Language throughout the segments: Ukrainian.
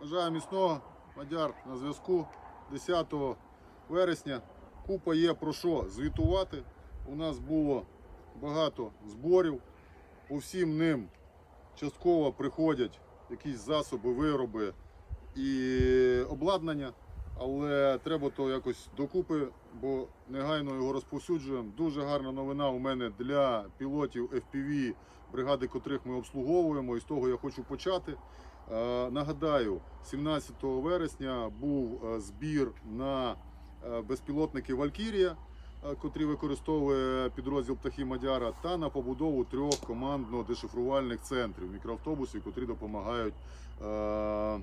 Бажаю міцного. Мадяр на зв'язку 10 вересня. Купа є про що звітувати. У нас було багато зборів. По всім ним частково приходять якісь засоби, вироби і обладнання. Але треба то якось докупи, бо негайно його розповсюджуємо. Дуже гарна новина у мене для пілотів FPV, бригади котрих ми обслуговуємо. І з того я хочу почати. Е, Нагадаю, 17 вересня був е, збір на е, безпілотники Валькірія, котрі використовує підрозділ птахи Мадяра, та на побудову трьох командно-дешифрувальних центрів мікроавтобусів, котрі допомагають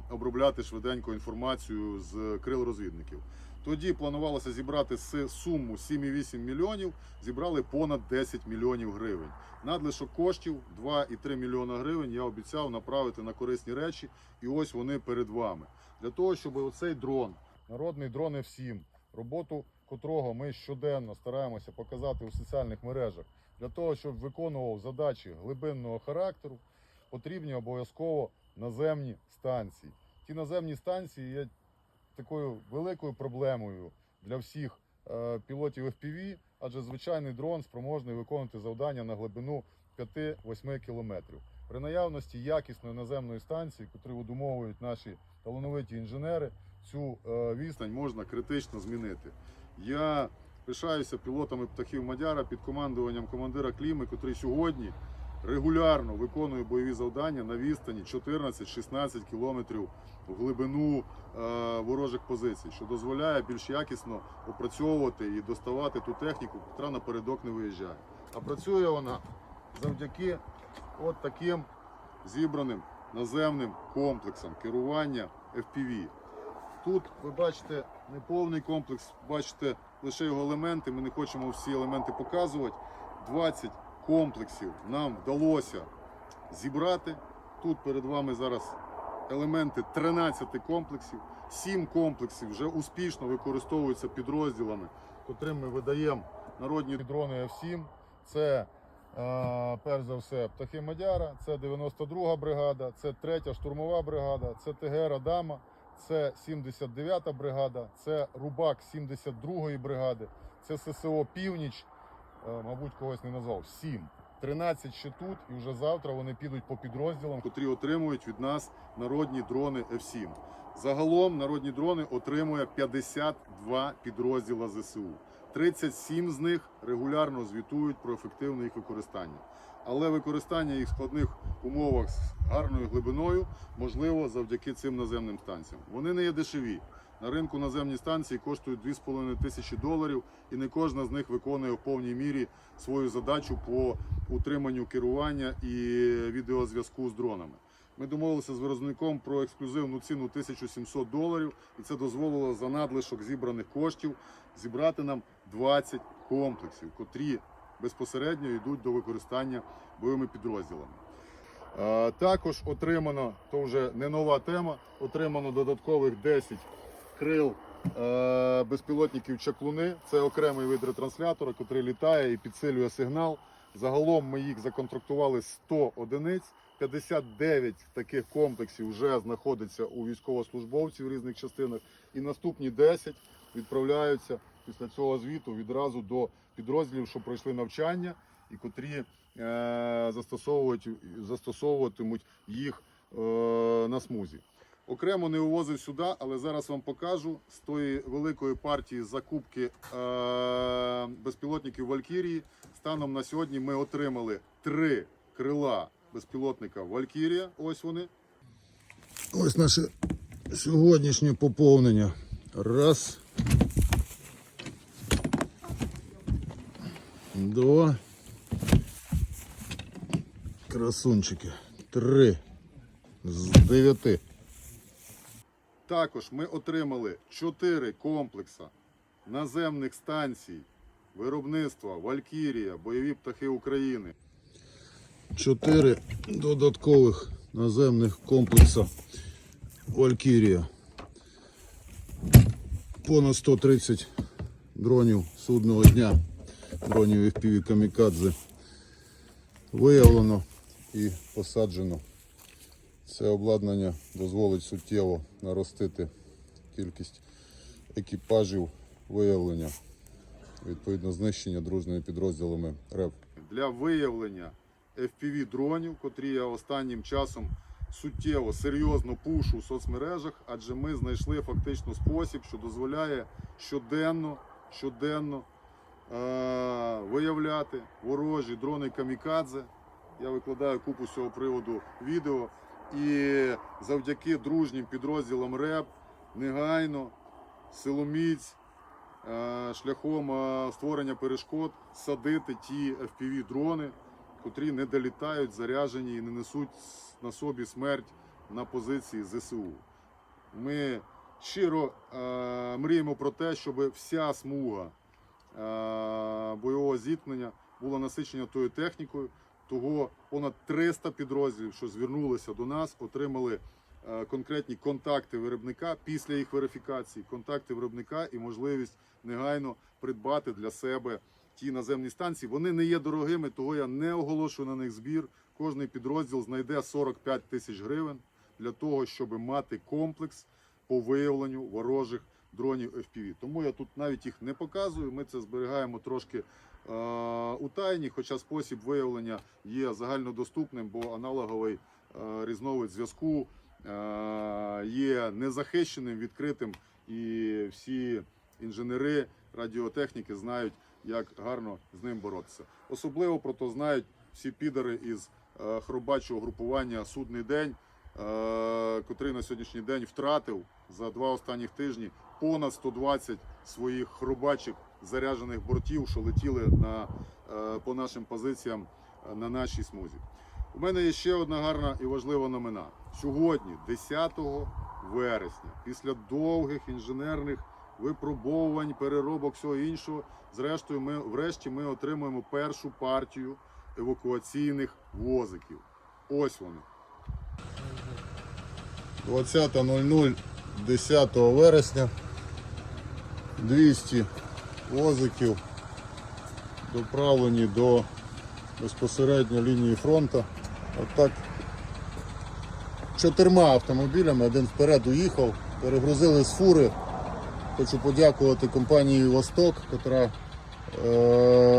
обробляти швиденько інформацію з крил розвідників. Тоді планувалося зібрати с- суму 7,8 мільйонів, зібрали понад 10 мільйонів гривень. Надлишок коштів 2,3 мільйона гривень я обіцяв направити на корисні речі, і ось вони перед вами. Для того, щоб оцей дрон, народний дрон F7, роботу котрого ми щоденно стараємося показати у соціальних мережах, для того, щоб виконував задачі глибинного характеру, потрібні обов'язково наземні станції. Ті наземні станції є такою великою проблемою для всіх е, пілотів FPV, адже звичайний дрон спроможний виконувати завдання на глибину 5-8 кілометрів. При наявності якісної наземної станції, котру видумовують наші талановиті інженери, цю е, відстань можна критично змінити. Я пишаюся пілотами птахів Мадяра під командуванням командира Кліми, котрий сьогодні регулярно виконує бойові завдання на відстані 14-16 кілометрів в глибину е, ворожих позицій, що дозволяє більш якісно опрацьовувати і доставати ту техніку, яка напередок не виїжджає. А працює вона завдяки от таким зібраним наземним комплексам керування FPV. Тут ви бачите неповний комплекс, бачите лише його елементи. Ми не хочемо всі елементи показувати. 20 комплексів нам вдалося зібрати. Тут перед вами зараз елементи 13 комплексів. 7 комплексів вже успішно використовуються підрозділами, котрим ми видаємо народні дрони F7. Це е, перш за все птахи Мадяра, це 92 бригада, це 3 штурмова бригада, це ТГ Радама, це 79-та бригада, це Рубак 72-ї бригади, це ССО Північ, мабуть, когось не назвав. 7. 13 ще тут, і вже завтра вони підуть по підрозділам, котрі отримують від нас народні дрони F7. Загалом народні дрони отримує 52 підрозділа ЗСУ. 37 з них регулярно звітують про ефективне їх використання. Але використання їх в складних умовах з гарною глибиною можливо завдяки цим наземним станціям. Вони не є дешеві. На ринку наземні станції коштують 2,5 тисячі доларів, і не кожна з них виконує в повній мірі свою задачу по утриманню керування і відеозв'язку з дронами. Ми домовилися з виробником про ексклюзивну ціну 1700 доларів, і це дозволило за надлишок зібраних коштів зібрати нам 20 комплексів, котрі безпосередньо йдуть до використання бойовими підрозділами. Е, Також отримано, то вже не нова тема, отримано додаткових 10 крил е, безпілотників чаклуни. Це окремий вид ретранслятора, який літає і підсилює сигнал. Загалом ми їх законтрактували 100 одиниць. 59 таких комплексів вже знаходиться у військовослужбовців в різних частинах. І наступні 10 відправляються після цього звіту відразу до підрозділів, що пройшли навчання і котрі е, застосовують, застосовуватимуть їх е, на смузі. Окремо не увозив сюди, але зараз вам покажу з тої великої партії закупки е, безпілотників Валькірії. Станом на сьогодні ми отримали три крила безпілотника Валькірія. Ось вони. Ось наше сьогоднішнє поповнення. Раз. Два. Красунчики. Три. З дев'яти. Також ми отримали чотири комплекса наземних станцій виробництва Валькірія, бойові птахи України. Чотири додаткових наземних комплекса Валькірія. Понад 130 дронів судного дня, дронів FPV Камікадзе виявлено і посаджено Це обладнання дозволить суттєво наростити кількість екіпажів виявлення, відповідно знищення дружними підрозділами РЕП. Для виявлення FPV дронів, котрі я останнім часом суттєво серйозно пушу в соцмережах, адже ми знайшли фактично спосіб, що дозволяє щоденно, щоденно виявляти ворожі дрони камікадзе. Я викладаю купу з цього приводу відео. І завдяки дружнім підрозділам РЕБ негайно силоміць е, шляхом е, створення перешкод садити ті FPV дрони, котрі не долітають, заряжені і не несуть на собі смерть на позиції ЗСУ. Ми щиро е, мріємо про те, щоб вся смуга бойового зіткнення була насичена тою технікою. Того понад 300 підрозділів, що звернулися до нас, отримали е, конкретні контакти виробника після їх верифікації, контакти виробника і можливість негайно придбати для себе ті наземні станції. Вони не є дорогими, того я не оголошую на них збір. Кожний підрозділ знайде 45 тисяч гривень для того, щоб мати комплекс по виявленню ворожих дронів FPV. Тому я тут навіть їх не показую. Ми це зберігаємо трошки е, у тайні, хоча спосіб виявлення є загальнодоступним, бо аналоговий е, різновид зв'язку е, є незахищеним, відкритим, і всі інженери радіотехніки знають, як гарно з ним боротися. Особливо про то знають всі підари із е, хробачого групування Судний день, е, котрий на сьогоднішній день втратив за два останніх тижні понад 120 своїх хробачих заряджених бортів, що летіли на, е, по нашим позиціям е, на нашій смузі. У мене є ще одна гарна і важлива новина. Сьогодні, 10 вересня, після довгих інженерних випробовувань, переробок всього іншого, зрештою, ми врешті ми отримуємо першу партію евакуаційних возиків. Ось вони. 20.00 10 вересня 200 возиків доправлені до безпосередньо лінії фронту. Отак чотирма автомобілями, один вперед уїхав, перегрузили з фури. Хочу подякувати компанії Восток, яка е,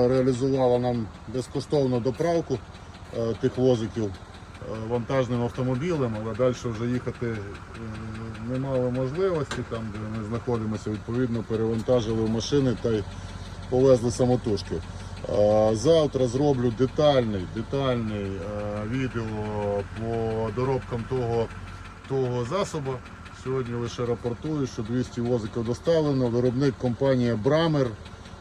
реалізувала нам безкоштовну доправку е, тих возиків вантажним автомобілем, але далі вже їхати е, не мали можливості, там де ми знаходимося, відповідно перевантажили машини та й повезли самотужки. Е, Завтра зроблю детальний, детальний е, відео по доробкам того, того засобу. Сьогодні лише рапортую, що 200 возиків доставлено. Виробник компанія Брамер.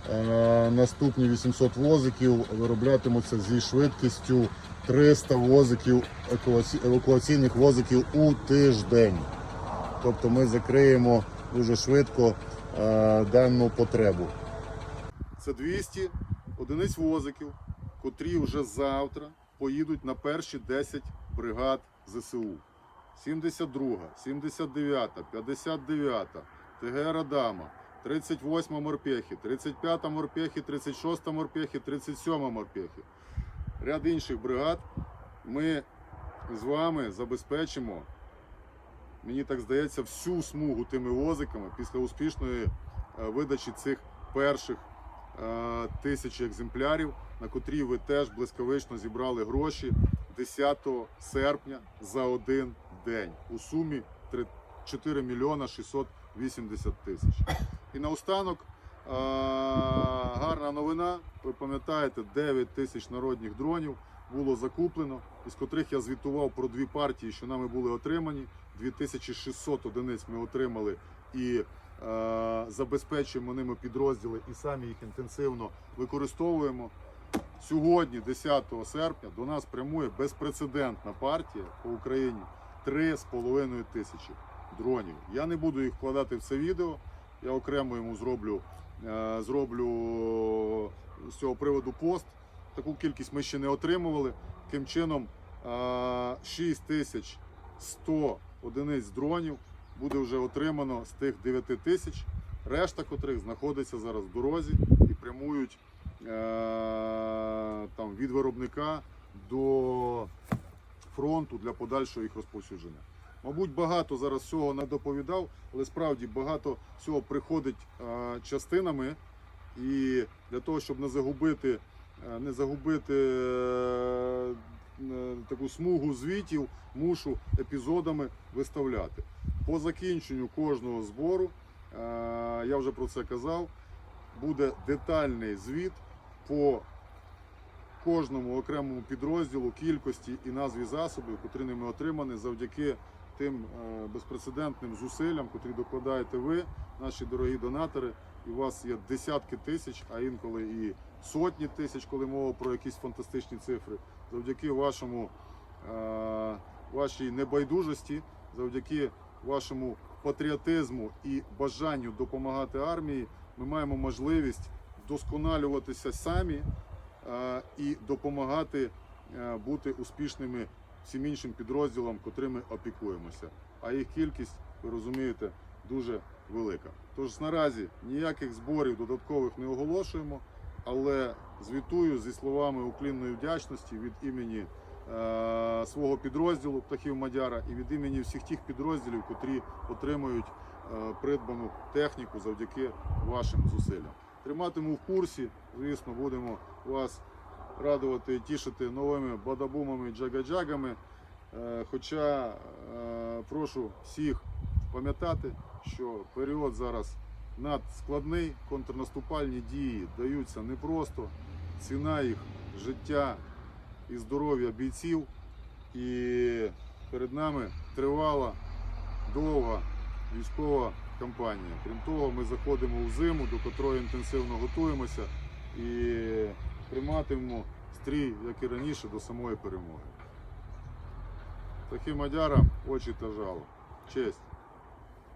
Е, Наступні 800 возиків вироблятимуться зі швидкістю 300 возиків евакуаційних возиків у тиждень. Тобто ми закриємо дуже швидко е, дану потребу. Це 200 одиниць возиків, котрі вже завтра поїдуть на перші 10 бригад ЗСУ. 72, 79, 59, ТГ Радама, 38 морпехи, 35 морпехи, 36 морпехи, 37 морпехи. Ряд інших бригад ми з вами забезпечимо, мені так здається, всю смугу тими возиками після успішної е, видачі цих перших е, тисячі екземплярів, на котрі ви теж блискавично зібрали гроші 10 серпня за один день у сумі 4 мільйона 680 тисяч. І наостанок гарна новина. Ви пам'ятаєте, 9 тисяч народних дронів було закуплено, із котрих я звітував про дві партії, що нами були отримані. 2600 одиниць ми отримали і е, забезпечуємо ними підрозділи і самі їх інтенсивно використовуємо. Сьогодні, 10 серпня, до нас прямує безпрецедентна партія по Україні 3,5 тисячі дронів. Я не буду їх вкладати в це відео. Я окремо йому зроблю, е, зроблю з цього приводу пост. Таку кількість ми ще не отримували. Таким чином, е, 6100 одиниць дронів буде вже отримано з тих 9 тисяч, решта котрих знаходиться зараз в дорозі і прямують е, там, від виробника до фронту для подальшого їх розповсюдження. Мабуть, багато зараз всього не доповідав, але справді багато всього приходить е, частинами, і для того, щоб не загубити, е, не загубити е, е, таку смугу звітів, мушу епізодами виставляти. По закінченню кожного збору, е, я вже про це казав, буде детальний звіт по кожному окремому підрозділу, кількості і назві засобів, котрі ними отримані завдяки тим е, безпрецедентним зусиллям, котрі докладаєте ви, наші дорогі донатори. І у вас є десятки тисяч, а інколи і сотні тисяч, коли мова про якісь фантастичні цифри. Завдяки вашому е, вашій небайдужості, завдяки вашому патріотизму і бажанню допомагати армії, ми маємо можливість вдосконалюватися самі е, і допомагати бути успішними всім іншим підрозділам, котрими опікуємося. А їх кількість, ви розумієте, дуже велика. Тож наразі ніяких зборів додаткових не оголошуємо, але звітую зі словами уклінної вдячності від імені е, свого підрозділу птахів Мадяра і від імені всіх тих підрозділів, котрі отримують е, придбану техніку завдяки вашим зусиллям. Триматиму в курсі, звісно, будемо вас радувати і тішити новими бадабумами, джага-джагами. Е, Хоча е, прошу всіх пам'ятати, що період зараз надскладний, контрнаступальні дії даються непросто, ціна їх життя і здоров'я бійців. І перед нами тривала довга військова кампанія. Крім того, ми заходимо в зиму, до котрої інтенсивно готуємося і триматимемо стрій, як і раніше, до самої перемоги. Таким мадярам очі та жало. Честь.